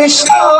Ele está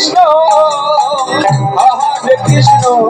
Krishna Hare Krishna.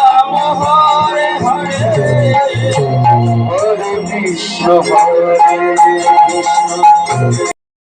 Hare